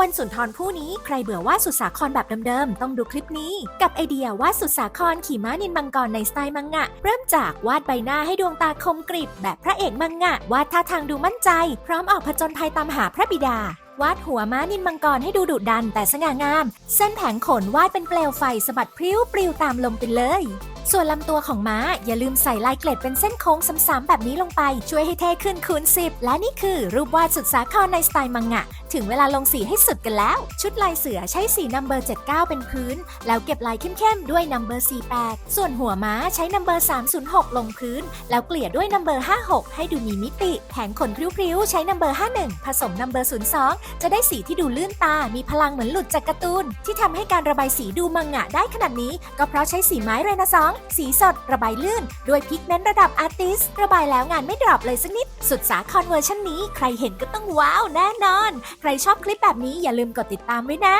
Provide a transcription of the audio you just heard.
วันสุนทรผู้นี้ใครเบื่อวาดสุดสาครแบบเดิมๆ ต้องดูคลิปนี้ กับไอเดียวาดสุดสาครขี่ม้านินมังกรในสไตล์มังงะ เริ่มจากวาดใบหน้าให้ดวงตาคมกริบแบบพระเอกมังงะ วาดท่าทางดูมั่นใจ พร้อมออกผจญภัยตามหาพระบิดาวาดหัวม้านินมังกรให้ดูดุดันแต่สง่างาม เส้นแผงขนวาดเป็นเปลวไฟสะบัดพริ้วปลิวตามลมไปเลย ส่วนลำตัวของม้าอย่าลืมใส่ลายเกล็ดเป็นเส้นโค้งซ้ำๆแบบนี้ลงไป ช่วยให้เท่ขึ้นคูณ10 และนี่คือรูปวาดสุดสาครในสไตล์มังงะ ถึงเวลาลงสีให้สุดกันแล้ว ชุดลายเสือใช้สีนัมเบอร์ 79 เป็นพื้น แล้วเก็บลายเข้มๆ ด้วยนัมเบอร์ 48 ส่วนหัวม้าใช้นัมเบอร์ 306 ลงพื้น แล้วเกลี่ยด้วยนัมเบอร์ 56 ให้ดูมีมิติ แผงขนพริ้วๆ ใช้นัมเบอร์ 51 ผสมนัมเบอร์ 02 จะได้สีที่ดูลื่นตา มีพลังเหมือนหลุดจากการ์ตูน ที่ทำให้การระบายสีดูมังงะได้ขนาดนี้ ก็เพราะใช้สีไม้เรเนซองส์สีสด ระบายลื่น ด้วยพิกเมนต์ระดับอาร์ติสระบายแล้วงานไม่ดรอปเลยสักนิด สุดสาครเวอร์ชันนี้ใครเห็นก็ต้องว้าวแน่นอนใครชอบคลิปแบบนี้อย่าลืมกดติดตามไว้นะ